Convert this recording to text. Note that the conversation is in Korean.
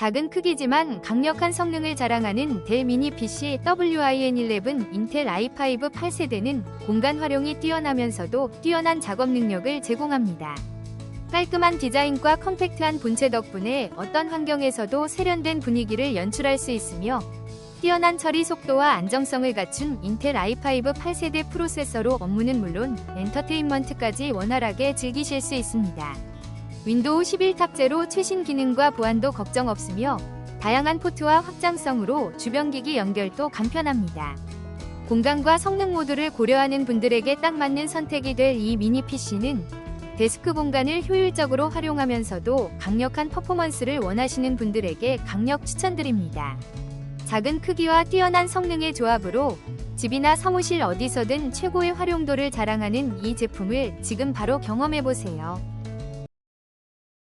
작은 크기지만 강력한 성능을 자랑하는 델 미니 PC WIN11 인텔 i5 8세대는 공간 활용이 뛰어나면서도 뛰어난 작업 능력을 제공합니다. 깔끔한 디자인과 컴팩트한 본체 덕분에 어떤 환경에서도 세련된 분위기를 연출할 수 있으며 뛰어난 처리 속도와 안정성을 갖춘 인텔 i5 8세대 프로세서로 업무는 물론 엔터테인먼트까지 원활하게 즐기실 수 있습니다. 윈도우 11 탑재로 최신 기능과 보안도 걱정 없으며 다양한 포트와 확장성으로 주변 기기 연결도 간편합니다. 공간과 성능 모두를 고려하는 분들에게 딱 맞는 선택이 될 이 미니 PC는 데스크 공간을 효율적으로 활용하면서도 강력한 퍼포먼스를 원하시는 분들에게 강력 추천드립니다. 작은 크기와 뛰어난 성능의 조합으로 집이나 사무실 어디서든 최고의 활용도를 자랑하는 이 제품을 지금 바로 경험해보세요.